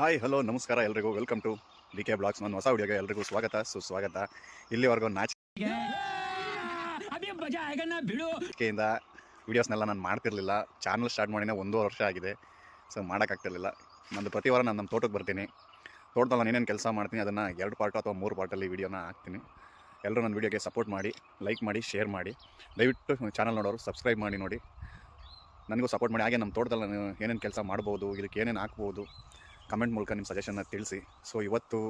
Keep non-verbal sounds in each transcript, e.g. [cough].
Hi hello ನಮಸ್ಕಾರ ಎಲ್ರಿಗೂ. Welcome to D K blogs ನನ್ನ ಹೊಸ ವಿಡಿಯೋಗೆ ಎಲ್ರಿಗೂ ಸ್ವಾಗತ. ಸುಸ್ವಾಗತ. ಇಲ್ಲಿವರೆಗೂ ನಾಚಿಕೆಯಿಂದ ವೀಡಿಯೋಸ್ನೆಲ್ಲ ನಾನು ಮಾಡ್ತಿರ್ಲಿಲ್ಲ. ಚಾನಲ್ ಸ್ಟಾರ್ಟ್ ಮಾಡಿನೇ ಒಂದೂವರೆ ವರ್ಷ ಆಗಿದೆ. ಸೊ ಮಾಡೋಕ್ಕಾಗ್ತಿರ್ಲಿಲ್ಲ ನಂದು ಪ್ರತಿ ವಾರ ನಾನು ನಮ್ಮ ತೋಟಕ್ಕೆ ಬರ್ತೀನಿ. ತೋಟದಲ್ಲಿ ನಾನು ಏನೇನು ಕೆಲಸ ಮಾಡ್ತೀನಿ ಅದನ್ನು ಎರಡು ಪಾರ್ಟ್ ಅಥವಾ ಮೂರು ಪಾರ್ಟಲ್ಲಿ ವೀಡಿಯೋನ ಹಾಕ್ತೀನಿ. ಎಲ್ಲರೂ ನನ್ನ ವೀಡಿಯೋಗೆ ಸಪೋರ್ಟ್ ಮಾಡಿ ಲೈಕ್ ಮಾಡಿ ಶೇರ್ ಮಾಡಿ. ದಯವಿಟ್ಟು ಚಾನಲ್ ನೋಡೋರು ಸಬ್ಸ್ಕ್ರೈಬ್ ಮಾಡಿ ನೋಡಿ. ನನಗೂ ಸಪೋರ್ಟ್ ಮಾಡಿ. ಹಾಗೆ ನಮ್ಮ ತೋಟದಲ್ಲಿ ನಾನು ಏನೇನು ಕೆಲಸ ಮಾಡ್ಬೋದು ಇದಕ್ಕೆ ಏನೇನು ಹಾಕ್ಬೋದು. ಕಮೆಂಟ್ ಮೂಲಕ ನಿಮ್ಮ ಸಜೆಷನ್ನ ತಿಳಿಸಿ. ಸೊ ಇವತ್ತು,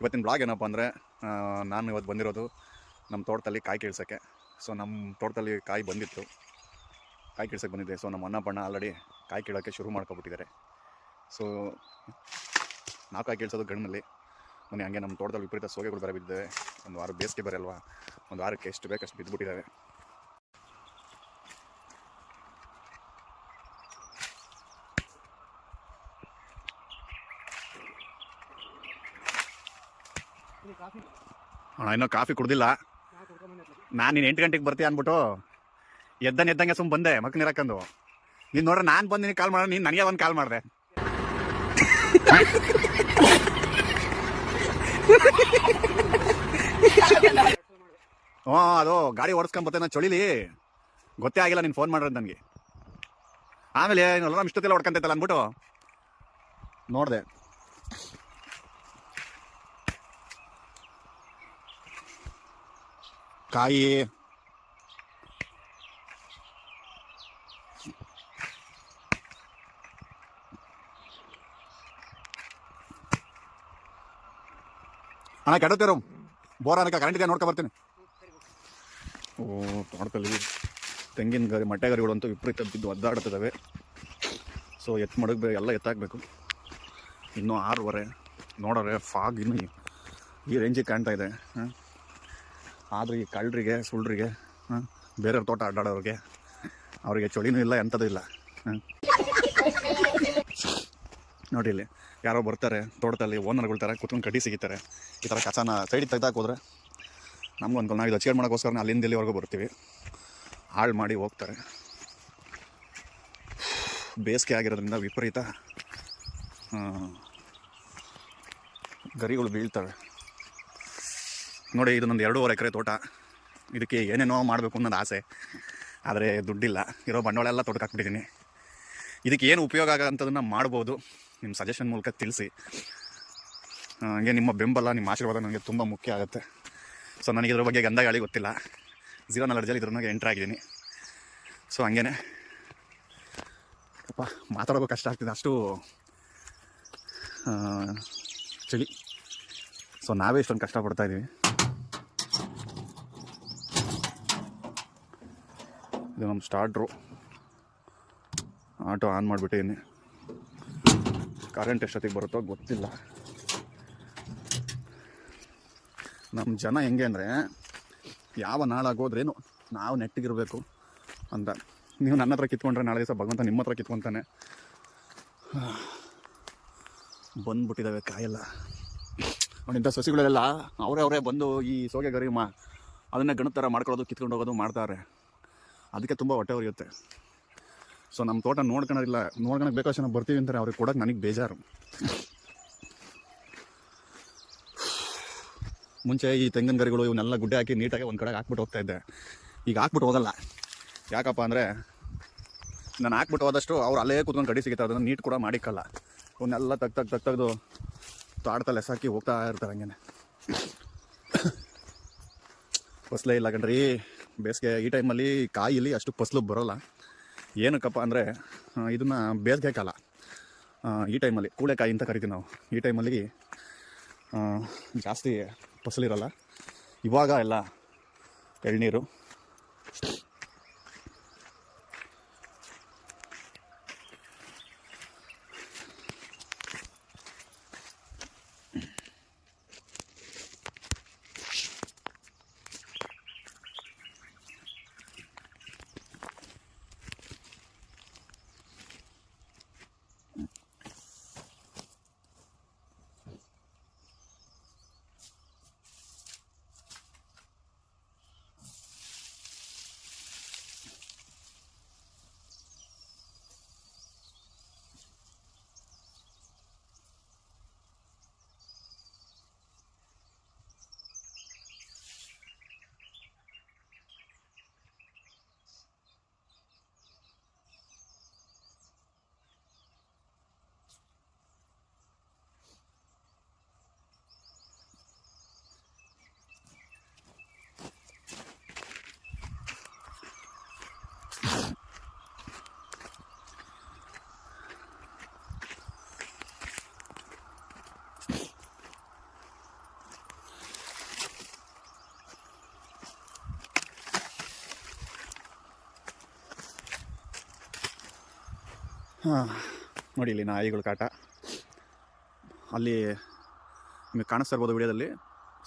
ಇವತ್ತಿನ ಬ್ಲಾಗ್ ಏನಪ್ಪ ಅಂದರೆ ನಾನು ಇವತ್ತು ಬಂದಿರೋದು ನಮ್ಮ ತೋಟದಲ್ಲಿ ಕಾಯಿ ಕೀಳ್ಸೋಕ್ಕೆ. ಸೊ ನಮ್ಮ ತೋಟದಲ್ಲಿ ಕಾಯಿ ಬಂದಿತ್ತು. ಕಾಯಿ ಕೀಳ್ಸೋಕ್ಕೆ ಬಂದಿದ್ದೆ. ಸೊ ನಮ್ಮ ಅಣ್ಣ ಬಣ್ಣ ಆಲ್ರೆಡಿ ಕಾಯಿ ಕೀಳೋಕ್ಕೆ ಶುರು ಮಾಡ್ಕೊಬಿಟ್ಟಿದ್ದಾರೆ. ಸೊ ನಾವು ಕಾಯಿ ಕೀಳ್ಸೋದು ಗಣ್ಣಲ್ಲಿ ಮೊನ್ನೆ ಹಂಗೆ ನಮ್ಮ ತೋಟದಲ್ಲಿ ವಿಪರೀತ ಸೋಗೆಗಳು ಬರ ಬಿದ್ದಿದ್ದಾವೆ ಒಂದು ವಾರ ಬೇಸಿಗೆ ಬರಲ್ವಾ ಒಂದು ವಾರಕ್ಕೆ ಎಷ್ಟು ಬೇಕಷ್ಟು ಬಿದ್ದುಬಿಟ್ಟಿದ್ದಾವೆ ಇನ್ನೂ ಕಾಫಿ ಕುಡ್ದಿಲ್ಲ. ನಾನು ನೀನು ಎಂಟು ಗಂಟೆಗೆ ಬರ್ತೀಯ ಅಂದ್ಬಿಟ್ಟು ಎದ್ದನ್ ಎದ್ದಂಗೆ ಸುಮ್ಮ ಬಂದೆ ಮಕ್ಕಳು ನೀರಕ್ಕಂದು ನೀನು ನೋಡ್ರೆ ನಾನು ಬಂದಿನಿ ಕಾಲ್ ಮಾಡ ನೀನು ನನಗೆ ಒಂದು ಕಾಲ್ ಮಾಡಿದೆ. ಹ್ಞೂ ಅದು ಗಾಡಿ ಓಡಿಸ್ಕೊಂಬತ್ತೆ ನಾನು ಚಳಿಲಿ. ಗೊತ್ತೇ ಆಗಿಲ್ಲ ನೀನು ಫೋನ್ ಮಾಡಿರೋದು ನನಗೆ. ಆಮೇಲೆ ಇಷ್ಟೊತ್ತೆಲ್ಲ ಹೊಡ್ಕೊಂತೈತಲ್ಲ ಅಂದ್ಬಿಟ್ಟು ನೋಡಿದೆ. ಕಾಯಿ. ಅಣ್ಣ ಕೆಡುತ್ತಿರು ಬೋರ್ ಅನ್ನಕ್ಕೆ ಕರೆಂಟ್ ಇದೆ, ನೋಡ್ಕೊ ಬರ್ತೀನಿ. ಓ, ತೋಟದಲ್ಲಿ ತೆಂಗಿನ ಗರಿ, ಮಟ್ಟೆ ಗರಿಗಳಂತೂ ವಿಪರೀತ ಬಿದ್ದು ಒದ್ದಾಡ್ತಿದ್ದಾವೆ ಸೊ ಎತ್ತು ಮಡಗಬೇಕು ಎಲ್ಲ ಎತ್ತಾಕಬೇಕು. ಇನ್ನೂ ಆರೂವರೆ. ನೋಡೋರೆ ಫಾಗ್ ಇನ್ನೂ ಈ ರೇಂಜಿಗೆ ಕಾಣ್ತಾ ಇದೆ. ಹಾಂ? ಆದ್ರೆ ಈ ಕಳ್ಳರಿಗೆ ಸುಳ್ಳರಿಗೆ ಹಾಂ, ಬೇರೆಯವ್ರ ತೋಟ ಅಡ್ಡಾಡೋರಿಗೆ ಅವರಿಗೆ ಚಳಿನೂ ಇಲ್ಲ, ಎಂಥದ್ದು ಇಲ್ಲ ನೋಡಿ ಇಲ್ಲಿ, ಯಾರೋ ಬರ್ತಾರೆ, ತೋಟದಲ್ಲಿ ಓನರ್ಗಳ ಥರ ಕುತ್ಕೊಂಡು ಕಡ್ಡಿ ಸಿಗಿತಾರೆ. ಈ ಥರ ಕಸನ ಸೈಡಿಗೆ ತೆಗ್ದಾಕೋದ್ರೆ ನಮ್ಗೆ ಅನ್ಕೊಂಡು ನಾವು ಇದು ಅಚ್ಚೇರ್ ಮಾಡೋಕ್ಕೋಸ್ಕರ ಅಲ್ಲಿಂದ ಇಲ್ಲಿವರೆಗೂ ಬರ್ತೀವಿ. ಹಾಳು ಮಾಡಿ ಹೋಗ್ತಾರೆ. ಬೇಸಿಗೆ ಆಗಿರೋದ್ರಿಂದ ವಿಪರೀತ ಗರಿಗಳು ಬೀಳ್ತವೆ. ನೋಡಿ, ಇದು ನಂದು ಎರಡೂವರೆ ಎಕರೆ ತೋಟ. ಇದಕ್ಕೆ ಏನೇನೋ ಮಾಡಬೇಕು ಅನ್ನೋದು ಆಸೆ. ಆದರೆ ದುಡ್ಡಿಲ್ಲ. ಇರೋ ಬಂಡವಾಳ ಎಲ್ಲ ತೋಟಕ್ಕೆ ಹಾಕ್ಬಿಟ್ಟಿದ್ದೀನಿ. ಇದಕ್ಕೆ ಏನು ಉಪಯೋಗ ಆಗೋಂಥದ್ದನ್ನು ಮಾಡ್ಬೋದು. ನಿಮ್ಮ ಸಜೆಷನ್ ಮೂಲಕ ತಿಳಿಸಿ. ಹಾಗೆ ನಿಮ್ಮ ಬೆಂಬಲ, ನಿಮ್ಮ ಆಶೀರ್ವಾದ ನನಗೆ ತುಂಬ ಮುಖ್ಯ ಆಗುತ್ತೆ. ಸೊ ನನಗೆ ಇದ್ರ ಬಗ್ಗೆ ಗಂಧ ಗಾಳಿ ಗೊತ್ತಿಲ್ಲ. ಝೀರೋ ನಾಲೆಡ್ಜಲ್ಲಿ ಇದ್ರನ್ನಾಗೆ ಎಂಟ್ರ್ ಆಗಿದ್ದೀನಿ. ಸೊ ಹಂಗೇನೆ. ಅಪ್ಪ ಮಾತಾಡೋದು ಕಷ್ಟ ಆಗ್ತಿದೆ. ಅಷ್ಟು ಚಳಿ. ಸೊ ನಾವೇ ಇಷ್ಟೊಂದು ಕಷ್ಟಪಡ್ತಾ ಇದ್ದೀವಿ ಇದು ನಮ್ಮ ಸ್ಟಾರ್ಟ್ರು ಆಟೋ ಆನ್ ಮಾಡಿಬಿಟ್ಟಿದ್ದೀನಿ ಕರೆಂಟ್ ಎಷ್ಟೊತ್ತಿಗೆ ಬರುತ್ತೋ ಗೊತ್ತಿಲ್ಲ. ನಮ್ಮ ಜನ ಹೆಂಗೆ ಅಂದರೆ, ಯಾವ ನಾಳಾಗೋದ್ರೇನು ನಾವು ನೆಟ್ಟಿಗಿರಬೇಕು ಅಂತ. ನೀವು ನನ್ನ ಹತ್ರ ಕಿತ್ಕೊಂಡ್ರೆ ನಾಳೆ ದಿವಸ ಭಗವಂತ ನಿಮ್ಮ ಹತ್ರ ಕಿತ್ಕೊತಾನೆ. ಬಂದ್ಬಿಟ್ಟಿದ್ದಾವೆ ಕಾಯೆಲ್ಲ. ಅವನಿಂಥ ಸಸಿಗಳೆಲ್ಲ ಅವರೇ ಅವರೇ ಬಂದು ಈ ಸೋಗೆ ಗರಿ ಮಾ ಅದನ್ನೇ ಗಣ ಥರ ಮಾಡ್ಕೊಳ್ಳೋದು, ಕಿತ್ಕೊಂಡು ಹೋಗೋದು ಮಾಡ್ತಾರೆ. ಅದಕ್ಕೆ ತುಂಬ ಹೊಟ್ಟೆ ಹೊರಿಯುತ್ತೆ. ಸೊ ನಮ್ಮ ತೋಟ ನೋಡ್ಕೊಳೋದಿಲ್ಲ ನೋಡ್ಕೊಳಕ್ಕೆ ಬೇಕಷ್ಟು ನಾವು ಬರ್ತೀವಿ ಅಂತಾರೆ, ಅವ್ರಿಗೆ ಕೊಡೋಕೆ ನನಗೆ ಬೇಜಾರು. ಮುಂಚೆ ಈ ತೆಂಗಿನ ಗರಿಗಳು ಇವನ್ನೆಲ್ಲ ಗುಡ್ಡೆ ಹಾಕಿ ನೀಟಾಗಿ ಒಂದು ಕಡೆಗೆ ಹಾಕ್ಬಿಟ್ಟು ಹೋಗ್ತಾ ಇದ್ದೆ. ಈಗ ಹಾಕ್ಬಿಟ್ಟು ಹೋಗಲ್ಲ. ಯಾಕಪ್ಪ ಅಂದರೆ, ನಾನು ಹಾಕ್ಬಿಟ್ಟು ಹೋದಷ್ಟು ಅವ್ರು ಅಲ್ಲೇ ಕೂತ್ಕೊಂಡು ಕಡಿ ಸಿಗುತ್ತೆ ಅದನ್ನು ನೀಟ್ ಕೂಡ ಮಾಡಿಕ್ಕಲ್ಲ. ಇವನ್ನೆಲ್ಲ ತಗ್ ತಗ್ ತಗ್ ತೆಗ್ದು ತಾಡ್ತಾ ಲೆಸಾಕಿ ಹೋಗ್ತಾ ಇರ್ತಾರೆ ಹಂಗೇನೆ. ಫಸ್ಲೇ ಇಲ್ಲ ಕಣ್ರಿ, ಬೇಸಿಗೆ ಈ ಟೈಮಲ್ಲಿ ಕಾಯಿಲಿ ಅಷ್ಟು ಫಸ್ಲು ಬರೋಲ್ಲ. ಏನಕ್ಕಪ್ಪ ಅಂದರೆ ಇದನ್ನು ಬೇಸಿಗೆ ಕಾಲ. ಈ ಟೈಮಲ್ಲಿ ಕೂಳೆಕಾಯಿ ಅಂತ ಕರಿತೀವಿ ನಾವು. ಈ ಟೈಮಲ್ಲಿ ಜಾಸ್ತಿ ಫಸಲಿರಲ್ಲ. ಇವಾಗ ಎಲ್ಲ ಎಳ್ನೀರು ಹಾಂ, ನೋಡಿ ಇಲ್ಲಿ ನಾಯಿಗಳ ಕಾಟ. ಅಲ್ಲಿ ನಿಮಗೆ ಕಾಣಿಸ್ತಾ ಇರ್ಬೋದು ವಿಡಿಯೋದಲ್ಲಿ.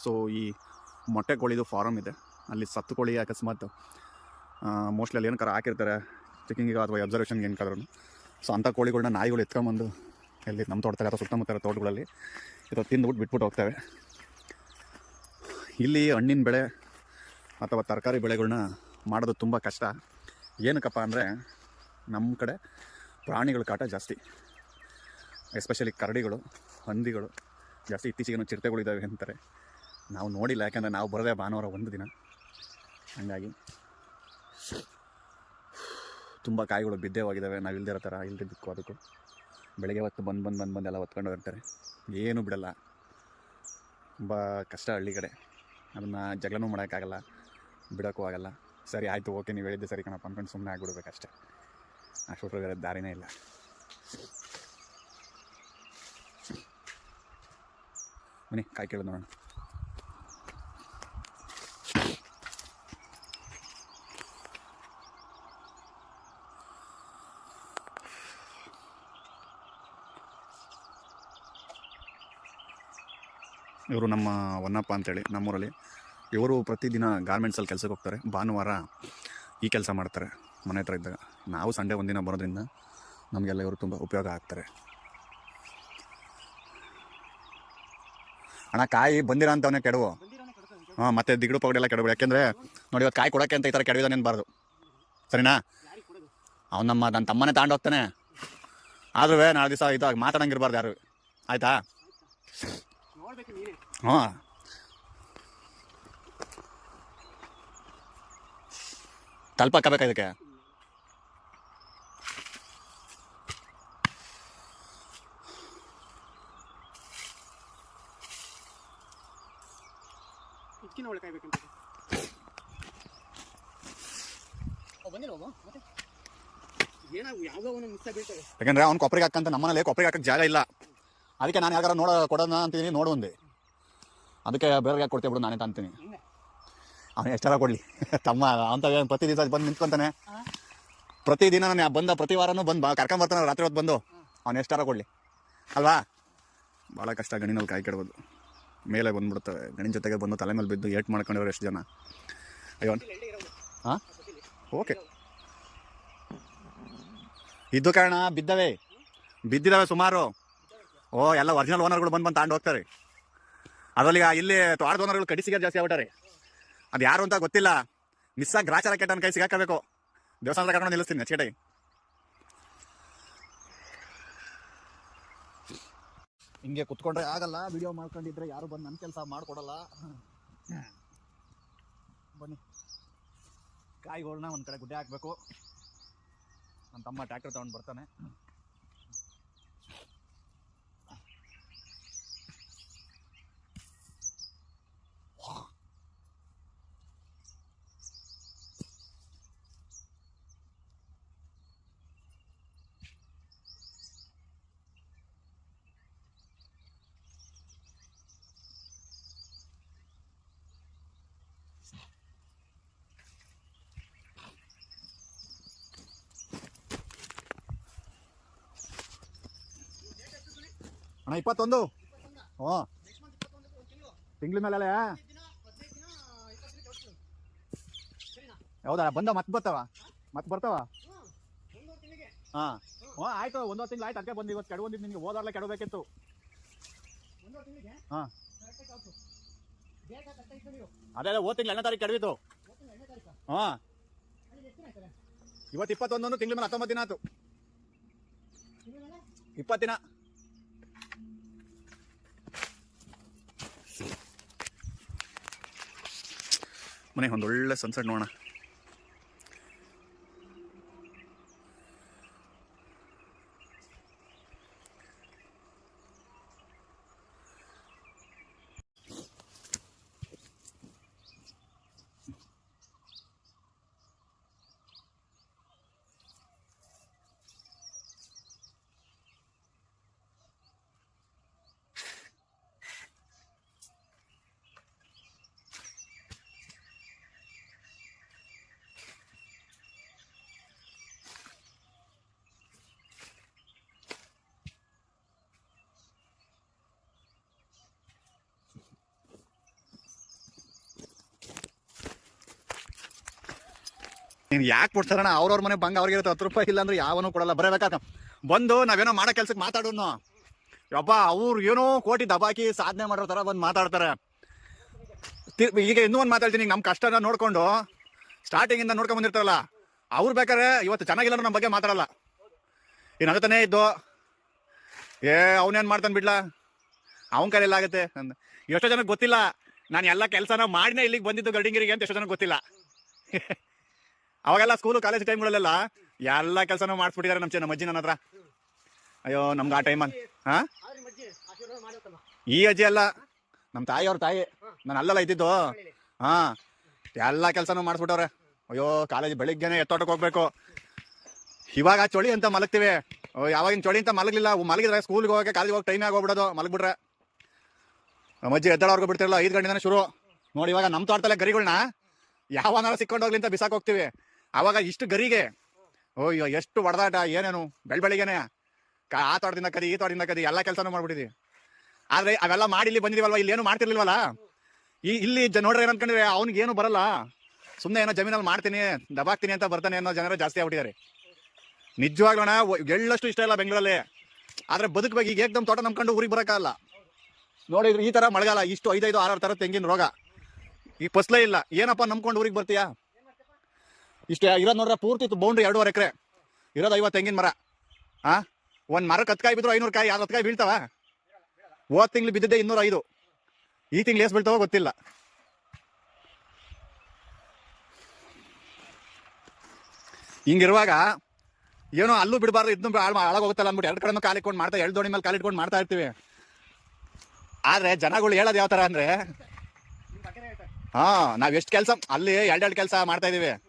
ಸೊ ಈ ಮೊಟ್ಟೆ ಕೋಳಿದು ಫಾರಮ್ ಇದೆ. ಅಲ್ಲಿ ಸತ್ತು ಕೋಳಿ ಅಕಸ್ಮಾತ್ ಮೋಸ್ಟ್ಲಿ ಅಲ್ಲಿ ಏನಕ್ಕಾರ ಹಾಕಿರ್ತಾರೆ. ಚೆಕಿಂಗಿಗೆ ಅಥವಾ ಅಬ್ಸರ್ವೇಷನ್ಗೆ ಏನಕ್ಕಾದ್ರೂ. ಸೊ ಅಂಥ ಕೋಳಿಗಳನ್ನ ನಾಯಿಗಳು ಎತ್ಕೊಂಬಂದು ಎಲ್ಲಿ ನಮ್ಮ ತೋಟದಲ್ಲಿ ಅಥವಾ ಸುತ್ತಮುತ್ತ ತೋಟಗಳಲ್ಲಿ ಇದು ತಿಂದುಬಿಟ್ಟು ಬಿಟ್ಬಿಟ್ಟು ಹೋಗ್ತವೆ. ಇಲ್ಲಿ ಹಣ್ಣಿನ ಬೆಳೆ ಅಥವಾ ತರಕಾರಿ ಬೆಳೆಗಳನ್ನ ಮಾಡೋದು ತುಂಬ ಕಷ್ಟ. ಏನಕ್ಕಪ್ಪ ಅಂದರೆ, ನಮ್ಮ ಕಡೆ ಪ್ರಾಣಿಗಳ ಕಾಟ ಜಾಸ್ತಿ. ಎಸ್ಪೆಷಲಿ ಕರಡಿಗಳು, ಹಂದಿಗಳು ಜಾಸ್ತಿ ಇತ್ತೀಚೆಗೆ ಚಿರತೆಗಳಿದ್ದಾವೆ ಅಂತಾರೆ. ನಾವು ನೋಡಿಲ್ಲ, ಯಾಕಂದರೆ ನಾವು ಬರೋದೇ ಭಾನುವಾರ ಒಂದು ದಿನ. ಹಾಗಾಗಿ ತುಂಬ ಕಾಯಿಗಳು ಬಿದ್ದೇ ಹೋಗಿದ್ದಾವೆ ನಾವು ಇಲ್ದಿರೋ ಥರ ಇಲ್ದಿದ್ದಕ್ಕೂ ಅದಕ್ಕೂ. ಬೆಳಗ್ಗೆ ಹೊತ್ತು ಬಂದು ಬಂದು ಬಂದು ಬಂದು ಎಲ್ಲ ಹೊತ್ಕೊಂಡು ಹೋಗಿರ್ತಾರೆ ಏನೂ ಬಿಡಲ್ಲ. ತುಂಬ ಕಷ್ಟ ಹಳ್ಳಿ ಕಡೆ. ಅದನ್ನು ಜಗಳನೂ ಮಾಡೋಕ್ಕಾಗಲ್ಲ, ಬಿಡೋಕ್ಕೂ ಆಗಲ್ಲ. ಸರಿ, ಆಯಿತು, ಓಕೆ, ನೀವು ಹೇಳಿದ್ದೆ ಸರಿ ಕಣಪ್ಪ ಅಂದ್ಕೊಂಡು ಸುಮ್ಮನೆ ಆಗ್ಬಿಡ್ಬೇಕಷ್ಟೆ. ಅಷ್ಟು ಬೇರೆ ದಾರಿನೇ ಇಲ್ಲ. ಬನ್ನಿ, ಕಾಯಿ ಕೇಳೋದು ನೋಡೋಣ. ಇವರು ನಮ್ಮ ಹೊನ್ನಪ್ಪ ಅಂತೇಳಿ, ನಮ್ಮೂರಲ್ಲಿ. ಇವರು ಪ್ರತಿದಿನ ಗಾರ್ಮೆಂಟ್ಸಲ್ಲಿ ಕೆಲಸಕ್ಕೆ ಹೋಗ್ತಾರೆ. ಭಾನುವಾರ ಈ ಕೆಲಸ ಮಾಡ್ತಾರೆ. ಮನೆ ಹತ್ರ ಇದ್ದಾಗ. ನಾವು ಸಂಡೇ ಒಂದಿನ ಬರೋದ್ರಿಂದ ನಮಗೆಲ್ಲ ಇವರು ತುಂಬ ಉಪಯೋಗ ಆಗ್ತಾರೆ. ಅಣ್ಣ, ಕಾಯಿ ಬಂದಿರೋ ಅಂತವನೇ ಕೆಡವು? ಹಾಂ, ಮತ್ತೆ ದಿಗಡು ಪಗಡೆಲ್ಲ ಕೆಡವು ಯಾಕೆಂದರೆ ನೋಡಿ, ಇವತ್ತು ಕಾಯಿ ಕೊಡೋಕ್ಕೆ ಅಂತ ಈ ಥರ ಕೆಡವಿದಾನೆ ಅನ್ಬಾರ್ದು. ಸರಿನಾ? ಅವ್ನು ನಮ್ಮ ನನ್ನ ತಮ್ಮನೇ ತಗೊಂಡು ಹೋಗ್ತಾನೆ. ಆದ್ರೂ ನಾಳೆ ದಿವಸ ಇದು ಮಾತಾಡಂಗಿರ್ಬಾರ್ದು ಯಾರು. ಆಯ್ತಾ? ನೋಡ್ಬೇಕು ನೀನೇ ಹಾಂ. ತಲುಪಕ್ಕಬೇಕಾ ಇದಕ್ಕೆ ಇದಕ್ಕಿನ ಒಳಗೆ ಕಾಯ್ಬೇಕಂತ ಬಂದಿಲ್ಲ ಒಬ್ಬ ಮತ್ತೆ ಏನಾಗ ಯಾವುದೋ ಒಂದು ಒಳಗೆ ಕಾಯ್ಬೇಕಂತ ಯಾಕಂದ್ರೆ ಅವ್ನು ಕೊಪ್ಪರಿಗೆ ಹಾಕಂತ ನಮ್ಮನೇಲಿ ಕೊಪ್ಪರಿಗೆ ಹಾಕಕ್ಕೆ ಜಾಗ ಇಲ್ಲ. ಅದಕ್ಕೆ ನಾನು ಯಾರು ನೋಡ ಕೊಡೋಣ ಅಂತೀನಿ ನೋಡು ಒಂದೇ ಅದಕ್ಕೆ ಬೇರೆ ಯಾಕೆ ಕೊಡ್ತೇವೆ ಬಿಡು ನಾನೇ ತಂತೀನಿ. ಅವ್ನು ಅವನು ಎಷ್ಟೆಲ್ಲ ಕೊಡಲಿ? [laughs] ತಮ್ಮ ಅಂತ ಪ್ರತಿ ದಿವಸ ಬಂದು ನಿಂತ್ಕೊಂತಾನೆ? ಪ್ರತಿದಿನ ನಾನು ಬಂದ ಪ್ರತಿ ವಾರನೂ ಬಂದು ಬಾ ಕರ್ಕೊಂಬರ್ತಾನೆ ರಾತ್ರಿ ಹೊತ್ತು ಬಂದು. ಅವ್ನು ಎಷ್ಟಾರ ಕೊಡಲಿ? ಅಲ್ವಾ? ಭಾಳ ಕಷ್ಟ ಗಣಿನಲ್ಲಿ ಕಾಯಿ ಕೆಡ್ಬೋದು ಮೇಲೆ ಬಂದ್ಬಿಡ್ತವೆ ಗಣಿನ ಜೊತೆಗೆ ಬಂದು ತಲೆ ಮೇಲೆ ಬಿದ್ದು ಏಟ್ ಮಾಡ್ಕೊಂಡಿರೋ ಎಷ್ಟು ಜನ? ಅಯ್ಯೋ. ಹಾಂ? ಓಕೆ. ಇದ್ದು ಕಾರಣ, ಬಿದ್ದವೆ. ಬಿದ್ದಿದ್ದಾವೆ ಸುಮಾರು. ಓ, ಎಲ್ಲ ಒರಿಜಿನಲ್ ಓನರ್ಗಳು ಬಂದು ಬಂದು ತಗೊಂಡು ಹೋಗ್ತಾರೆ. ಅದರಲ್ಲಿ ಇಲ್ಲಿ ತೋಟದ ಓನರ್ಗಳು ಕಡಿ ಸಿಗೋದು ಜಾಸ್ತಿ ಆಗ್ಬಿಟ್ಟಾರೆ. ಅದು ಯಾರು ಅಂತ ಗೊತ್ತಿಲ್ಲ. ಮಿಸ್ಸಾಗಿ ಗ್ರಾಚಾರ ಕೆಟ್ಟ ಕೈ ಸಿಗಾಕಬೇಕು. ದೇವಸ್ಥಾನದ ಕರ್ಕೊಂಡು ನಿಲ್ಲಿಸ್ತೀನಿ ನೆಚ್ಚಿಗೆ ಹಿಂಗೆ ಕುತ್ಕೊಂಡ್ರೆ ಆಗಲ್ಲ ವಿಡಿಯೋ ಮಾಡ್ಕೊಂಡಿದ್ರೆ ಯಾರು ಬಂದು ನನ್ನ ಕೆಲಸ ಮಾಡಿಕೊಡಲ್ಲ. ಬನ್ನಿ. ಕಾಯಿಗಳನ್ನ ಒಂದು ಕಡೆ ಗುಡ್ಡೆ ಹಾಕಬೇಕು. ನನ್ನ ತಮ್ಮ ಟ್ಯಾಕ್ಟರ್ ತಗೊಂಡು ಬರ್ತಾನೆ. ಅಣ್ಣ, ಇಪ್ಪತ್ತೊಂದು. ಹ್ಞೂ. ತಿಂಗಳ ಮೇಲೆ ಹೌದಾ, ಬಂದ ಮತ್ತೆ ಬರ್ತಾವ? ಮತ್ತೆ ಬರ್ತಾವ? ಹಾಂ. ಹ್ಞೂ, ಆಯ್ತು ಒಂದೊಂದು ತಿಂಗಳು ಆಯ್ತು, ಅದಕ್ಕೆ ಬಂದು ಇವತ್ತು ಕೆಡವಂದಿದ್ದು ನಿಮ್ಗೆ ಹೋದಾರ್ಲೆ ಕೆಡಬೇಕಿತ್ತು ಹಾಂ ಅದೇ ಅದೇ ತಿಂಗ್ಳು ಎಣ್ಣೆ ತಾರೀಕು ಕೆಡವಿತ್ತು. ಹಾಂ ಇವತ್ತು ಇಪ್ಪತ್ತೊಂದೊಂದು ತಿಂಗಳ ಮೇಲೆ ಹತ್ತೊಂಬತ್ತು ದಿನ ಆಯ್ತು. ಇಪ್ಪತ್ತು ಮನೆ ಒಂದೊಳ್ಳೆ ಸನ್ಸೆಟ್ ನೋಡೋಣ. ನೀನು ಯಾಕೆ ಕೊಡ್ತಾರಣ ಅವ್ರವ್ರ ಮನೆ ಬಂಗ ಅವ್ರಿಗೆ ಇರುತ್ತೆ, ಹತ್ತು ರೂಪಾಯಿ ಇಲ್ಲ ಅಂದ್ರೆ ಯಾವನೂ ಕೊಡಲ್ಲ. ಬರಬೇಕಾಗ ಬಂದು ನಾವೇನೋ ಮಾಡೋ ಕೆಲ್ಸಕ್ಕೆ ಮಾತಾಡೋನು. ಯಪ್ಪ ಅವ್ರು ಏನೋ ಕೋಟಿ ದಬಾಕಿ ಸಾಧನೆ ಮಾಡೋ ಥರ ಬಂದು ಮಾತಾಡ್ತಾರೆ. ಈಗ ಇನ್ನೂ ಒಂದು ಮಾತಾಡ್ತೀನಿ ನಮ್ಮ ಕಷ್ಟನ ನೋಡ್ಕೊಂಡು ಸ್ಟಾರ್ಟಿಂಗಿಂದ ನೋಡ್ಕೊಂಡ್ ಬಂದಿರ್ತಾರಲ್ಲ, ಅವ್ರು ಬೇಕಾದ್ರೆ ಇವತ್ತು ಚೆನ್ನಾಗಿಲ್ಲ ನಮ್ಮ ಬಗ್ಗೆ ಮಾತಾಡಲ್ಲ. ಇನ್ನು ಅಗತಾನೇ ಇದ್ದು, ಏ ಅವನೇನು ಮಾಡ್ತಾನೆ ಬಿಡ್ಲಾ? ಅವನ ಕೈಯಲ್ಲಿ ಆಗುತ್ತೆ. ಎಷ್ಟೋ ಜನಕ್ಕೆ ಗೊತ್ತಿಲ್ಲ, ನಾನು ಎಲ್ಲ ಕೆಲಸನ ಮಾಡಿನೇ ಇಲ್ಲಿಗೆ ಬಂದಿದ್ದು ಗಡಿಂಗಿರಿಗೆ ಅಂತ ಎಷ್ಟೋ ಜನಕ್ಕೆ ಗೊತ್ತಿಲ್ಲ. ಅವಾಗೆಲ್ಲ ಸ್ಕೂಲು ಕಾಲೇಜ್ ಟೈಮ್ಗಳಲ್ಲೆಲ್ಲ ಎಲ್ಲ ಕೆಲಸನೂ ಮಾಡಿಸ್ಬಿಟ್ಟಿದ್ದಾರೆ ನಮ್ಮ ನಮ್ಮ ಅಜ್ಜಿ ನನ್ನ ಹತ್ರ ಅಯ್ಯೋ, ನಮ್ಗೆ ಆ ಟೈಮಲ್ಲಿ ಹಾಂ? ಈ ಅಜ್ಜಿ ಅಲ್ಲ. ನಮ್ಮ ತಾಯಿ ಅವ್ರ ತಾಯಿ. ನಾನು ಅಲ್ಲೆಲ್ಲ ಇದ್ದಿದ್ದು. ಹಾ. ಎಲ್ಲ ಕೆಲಸನೂ ಮಾಡಿಸ್ಬಿಟ್ಟವ್ರೆ. ಅಯ್ಯೋ ಕಾಲೇಜ್ ಬೆಳಿಗ್ಗೆನೆ ಎತ್ತೋಟಕ್ಕೆ ಹೋಗ್ಬೇಕು. ಇವಾಗ ಚಳಿ ಅಂತ ಮಲಗ್ತೀವಿ. ಯಾವಾಗಿನ ಚಳಿ ಅಂತ ಮಲಗಲಿಲ್ಲ. ಮಲಗಿದ್ರೆ ಸ್ಕೂಲ್ಗೆ ಹೋಗಕ್ಕೆ ಕಾಲೇಜ್ ಹೋಗಿ ಟೈಮ್ ಆಗೋಗ್ಬಿಡೋದು, ಮಲಗ್ಬಿಟ್ರೆ. ನಮ್ಮ ಅಜ್ಜಿ ಎದ್ದಾಳವ್ರಿಗೆ ಬಿಡ್ತಿರಲ್ಲ, ಐದು ಗಂಟೆನೇ ಶುರು. ನೋಡಿ ಇವಾಗ ನಮ್ಮ ತೋಟದಲ್ಲೇ ಗರಿಗಳನ್ನ ಯಾವನಾರ ಸಿಕ್ಕೊಂಡು ಹೋಗ್ಲಿ ಅಂತ ಬಿಸಾಕ್ ಹೋಗ್ತೀವಿ. ಅವಾಗ ಇಷ್ಟು ಗರಿಗೆ. ಅಯ್ಯೋ, ಎಷ್ಟು ಹೊಡೆದಾಟ ಏನೇನು? ಬೆಳ ಬೆಳಿಗ್ಗೆನೆ ಆ ತೋಟದಿಂದ ಕದಿ, ಈ ತೋಟದಿಂದ ಕದಿ, ಎಲ್ಲ ಕೆಲಸನೂ ಮಾಡ್ಬಿಟ್ಟಿದ್ವಿ. ಆದ್ರೆ ಅವೆಲ್ಲ ಮಾಡಿ ಇಲ್ಲಿ ಬಂದಿದೀವಲ್ವ? ಇಲ್ಲಿ ಏನು ಮಾಡ್ತಿರ್ಲಿಲ್ವಲ್ಲ? ಈ, ಇಲ್ಲಿ ಜ ನೋಡ್ರೆ ಏನ್ ಅನ್ಕೊಂಡಿದ್ರೆ ಅವ್ನಿಗೆ ಏನು ಬರಲ್ಲ. ಸುಮ್ಮನೆ ಏನೋ ಜಮೀನಲ್ಲಿ ಮಾಡ್ತೀನಿ, ದಬಾಕ್ತೀನಿ ಅಂತ ಬರ್ತಾನೆ ಅನ್ನೋ ಜನರ ಜಾಸ್ತಿ ಆಗ್ಬಿಟ್ಟಿದ್ದಾರೆ. ನಿಜವಾಗ್ಲೋಣ ಎಳ್ಳಷ್ಟು ಇಷ್ಟ ಇಲ್ಲ ಬೆಂಗಳೂರಲ್ಲಿ. ಆದ್ರೆ ಬದುಕಬೇಕು, ಈಗ ಏಕ್ದಮ್ ತೋಟ ನಂಬ್ಕೊಂಡು ಊರಿಗೆ ಬರೋಕ್ಕಾಗಲ್ಲ ನೋಡಿ ಈ ತರ ಮಳೆಗಾಲ, ಇಷ್ಟು ಐದೈದು ಆರಾರು ತರ ತೆಂಗಿನ ರೋಗ. ಈಗ ಫಸ್ಲೇ ಇಲ್ಲ. ಏನಪ್ಪ ನಂಬ್ಕೊಂಡು ಊರಿಗೆ ಬರ್ತೀಯಾ? ಇಷ್ಟೇ ಇರೋದು ನೋಡ್ರೆ ಪೂರ್ತಿ ಬೌಂಡ್ರಿ ಎರಡೂವರೆ ಎಕರೆ. ಇರೋದು ಐವತ್ತು ತೆಂಗಿನ ಮರ. ಆ? ಒಂದು ಮರಕ್ಕೆ ಹತ್ಕಾಯಿ ಬಿದ್ರು ಐನೂರು ಕಾಯಿ ಯಾರು ಹತ್ಕಾಯಿ ಕಾಯಿ ಬೀಳ್ತಾವ? ಹೋದ ತಿಂಗಳು ಬಿದ್ದಿದ್ದೆ ಇನ್ನೂರ ಐದು ಈ ತಿಂಗಳು ಎಷ್ಟು ಬೀಳ್ತಾವೋ ಗೊತ್ತಿಲ್ಲ. ಹಿಂಗಿರುವಾಗ ಏನೋ ಅಲ್ಲೂ ಬಿಡಬಾರ್ದು ಇದನ್ನು ಹಾಳಾಗೋಗುತ್ತಲ್ಲ ಅಂದ್ಬಿಟ್ಟು ಎರಡು ಕಡೆನೂ ಕಾಲಿಟ್ಕೊಂಡು ಮಾಡ್ತಾ, ಎರಡು ದೋಣಿ ಮೇಲೆ ಕಾಲಿಟ್ಕೊಂಡು ಮಾಡ್ತಾ ಇರ್ತೀವಿ. ಆದ್ರೆ ಜನಗಳು ಹೇಳೋದು ಯಾವ ಥರ ಅಂದ್ರೆ, ಹಾ, ನಾವ್ ಎಷ್ಟು ಕೆಲಸ ಅಲ್ಲಿ ಎರಡೆರಡು ಕೆಲಸ ಮಾಡ್ತಾ ಇದೀವಿ.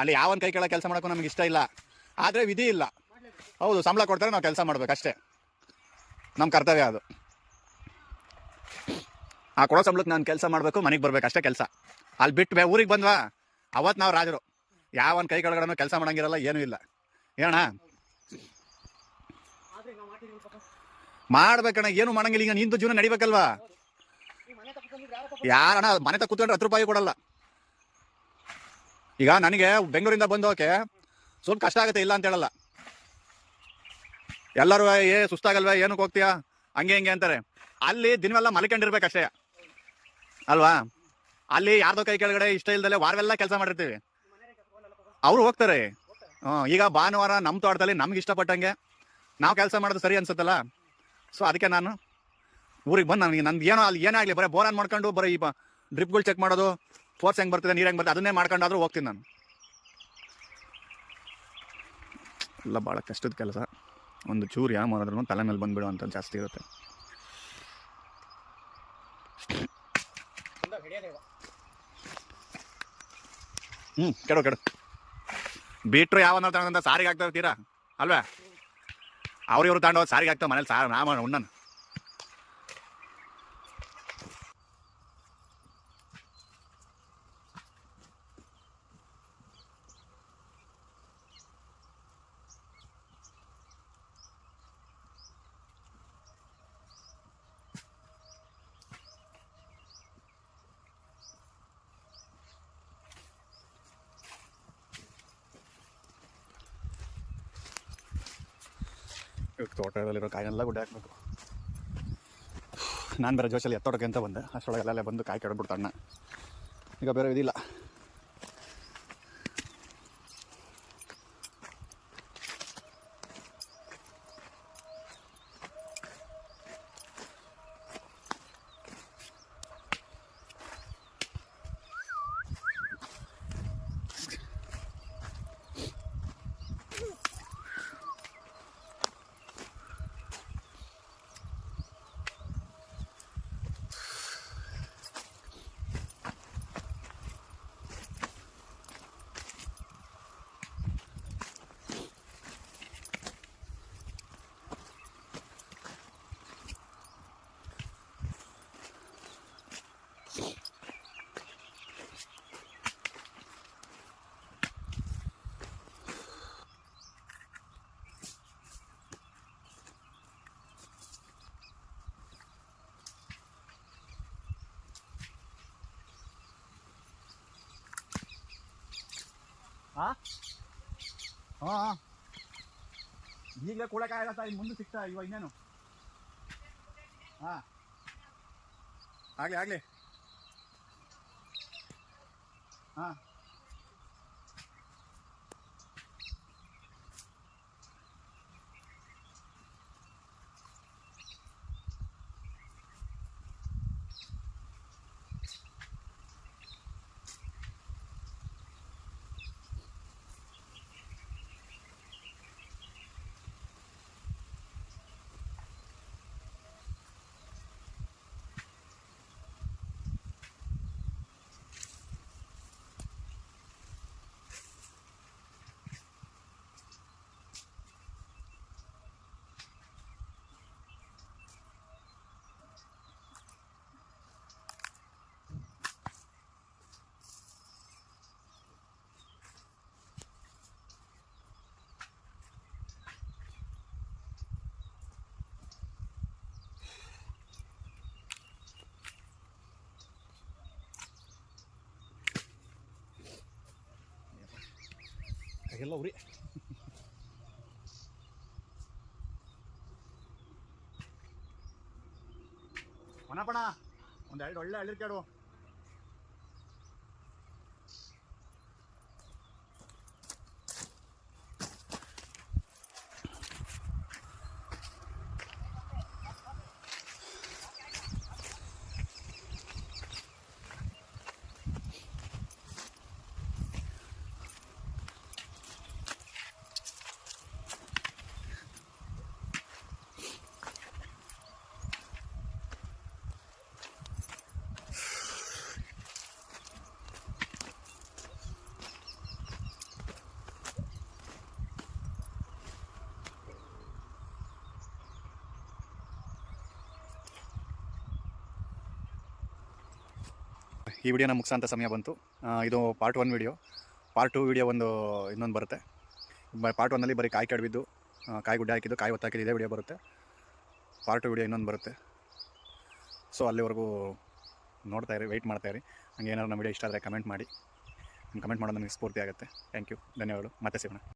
ಅಲ್ಲಿ ಯಾವನ್ ಕೈ ಕೆಳ ಕೆಲಸ ಮಾಡೋಕ್ಕೂ ನಮ್ಗೆ ಇಷ್ಟ ಇಲ್ಲ. ಆದ್ರೆ ವಿಧಿ ಇಲ್ಲ. ಹೌದು, ಸಂಬಳ ಕೊಡ್ತಾರೆ, ನಾವು ಕೆಲಸ ಮಾಡ್ಬೇಕು ಅಷ್ಟೇ. ನಮ್ಮ ಕರ್ತವ್ಯ ಅದು. ಆ ಕೊಡೋ ಸಂಬಳಕ್ಕೆ ನಾನು ಕೆಲಸ ಮಾಡಬೇಕು, ಮನೆಗೆ ಬರ್ಬೇಕು ಅಷ್ಟೇ ಕೆಲಸ. ಅಲ್ಲಿ ಬಿಟ್ಟು ಊರಿಗೆ ಬಂದ್ವಾ? ಅವತ್ತು ನಾವು ರಾಜರು. ಯಾವನ್ ಕೈ ಕೆಳಗಡೆ ಕೆಲಸ ಮಾಡಂಗಿರಲ್ಲ, ಏನೂ ಇಲ್ಲ. ಏನ ಮಾಡ್ಬೇಕಣ್ಣ, ಏನು ಮಾಡಂಗಿಲ್ಲ. ಈಗ ನಿಂದು ಜೀವನ ನಡಿಬೇಕಲ್ವಾ? ಯಾರಣ್ಣ, ಮನೆ ತಕ್ಕ ಕೂತ್ಕೊಂಡ್ರೆ ಹತ್ತು ರೂಪಾಯಿ ಕೊಡಲ್ಲ. ಈಗ ನನಗೆ ಬೆಂಗಳೂರಿಂದ ಬಂದೋಕೆ ಸ್ವಲ್ಪ ಕಷ್ಟ ಆಗುತ್ತೆ, ಇಲ್ಲ ಅಂತ ಹೇಳಲ್ಲ. ಎಲ್ಲರೂ, ಏ, ಸುಸ್ತಾಗಲ್ವ, ಏನಕ್ಕೆ ಹೋಗ್ತೀಯಾ? ಹಂಗೆ ಹಿಂಗೆ ಅಂತಾರೆ. ಅಲ್ಲಿ ದಿನವೆಲ್ಲ ಮಲ್ಕೊಂಡಿರ್ಬೇಕಷ್ಟೇ. ಅಲ್ವಾ? ಅಲ್ಲಿ ಯಾರ್ದೋ ಕೈ ಕೆಳಗಡೆ ಇಷ್ಟ ಇಲ್ದಲೆ ವಾರವೆಲ್ಲ ಕೆಲಸ ಮಾಡಿರ್ತೀವಿ. ಅವರು ಹೋಗ್ತಾರೆ. ಈಗ ಭಾನುವಾರ ನಮ್ಮ ತೋಟದಲ್ಲಿ ನಮ್ಗೆ ಇಷ್ಟಪಟ್ಟಂಗೆ ನಾವು ಕೆಲಸ ಮಾಡೋದು ಸರಿ ಅನ್ಸುತ್ತಲ್ಲ? ಸೊ ಅದಕ್ಕೆ ನಾನು ಊರಿಗೆ ಬಂದು, ನನಗೆ, ನನ್ಗೆ ಏನೋ ಅಲ್ಲಿ ಏನೇ ಆಗಲಿ ಬರೀ ಬೋರ್ ಆನ್ ಮಾಡ್ಕೊಂಡು ಬರೀ ಈ ಡ್ರಿಪ್ಗಳು ಚೆಕ್ ಮಾಡೋದು ಫೋರ್ಸ್ ಹೆಂಗೆ ಬರ್ತದೆ, ನೀರು ಹೆಂಗೆ ಬರ್ತದೆ, ಅದನ್ನೇ ಮಾಡ್ಕೊಂಡಾದ್ರೂ ಹೋಗ್ತೀನಿ ನಾನು. ಎಲ್ಲ ಭಾಳ ಕಷ್ಟದ ಕೆಲಸ. ಒಂದು ಚೂರು ಯಾವ ಮಾಡಿದ್ರು ತಲೆ ಮೇಲೆ ಬಂದ್ಬಿಡು ಅಂತ ಜಾಸ್ತಿ ಇರುತ್ತೆ. ಹ್ಞೂ ಕೆಡು ಕೆಡು. ಬಿಟ್ರು ಯಾವ ತಗೊಂಡಂತ ಸಾರಿಗೆ ಆಗ್ತಾ ಇರ್ತೀರಾ ಅಲ್ವೇ? ಅವ್ರಿವ್ರು ತಗೊಂಡು ಹೋಗಿ ಸಾರಿಗೆ ಆಗ್ತಾವೆ ಮನೇಲಿ ಸಾರು ನಾ ಉಣ್ಣನು. ಇವಾಗ ತೋಟದಲ್ಲಿರೋ ಕಾಯಿನೆಲ್ಲ ಗುಡ್ಡೆ ಹಾಕ್ಬೇಕು. ನಾನು ಬೇರೆ ಜೋಶಲ್ಲಿ ಎತ್ತೋಡಕ್ಕೆ ಅಂತ ಬಂದೆ. ಅಷ್ಟೊಳಗೆ ಅಲ್ಲೇ ಬಂದು ಕಾಯಿ ಕೆಡಬಿಡ್ತು ಈಗ ಬೇರೆ ಇದಿಲ್ಲ ಹಾಂ ಹಾ. ಈಗಲೇ ಸರ್ ಇನ್ನು ಮುಂದೆ ಸಿಗ್ತಾ ಇವಾಗ ಇನ್ನೇನು? ಹಾಂ. ಆಗಲಿ ಆಗಲಿ ಹಾಂ ಕೈಯೆಲ್ಲ ಉರಿ. ಒಣಪಣ ಒಂದು ಎರಡು ಒಳ್ಳೆ ಹಳ್ಳಿ ಕೇಳು ಈ ವಿಡಿಯೋನ ಮುಗಿಸೋಂಥ ಸಮಯ ಬಂತು. ಇದು part one video part two video ಒಂದು ಇನ್ನೊಂದು ಬರುತ್ತೆ. ಪಾರ್ಟ್ ಒನ್ನಲ್ಲಿ ಬರೀ ಕಾಯಿ ಕೆಡವಿದ್ದು ಕಾಯಿ ಗುಡ್ಡೆ ಹಾಕಿದ್ದು, ಕಾಯಿ ಹೊತ್ತಾಕಿದ್ದು ಇದೇ ವಿಡಿಯೋ ಬರುತ್ತೆ. ಪಾರ್ಟ್ ಟು ವಿಡಿಯೋ ಇನ್ನೊಂದು ಬರುತ್ತೆ. ಸೊ ಅಲ್ಲಿವರೆಗೂ ನೋಡ್ತಾ ಇರಿ ವೆಯ್ಟ್ ಮಾಡ್ತಾ ಇರಿ. ಹಂಗೆ ಏನಾದ್ರು ನಮ್ಮ ವಿಡಿಯೋ ಇಷ್ಟ ಆದರೆ ಕಮೆಂಟ್ ಮಾಡಿ. ಕಮೆಂಟ್ ಮಾಡೋದು ನನಗೆ ಸ್ಫೂರ್ತಿ ಆಗುತ್ತೆ. ಥ್ಯಾಂಕ್ ಯು ಧನ್ಯವಾದಗಳು. ಮತ್ತೆ ಸಿಗೋಣ.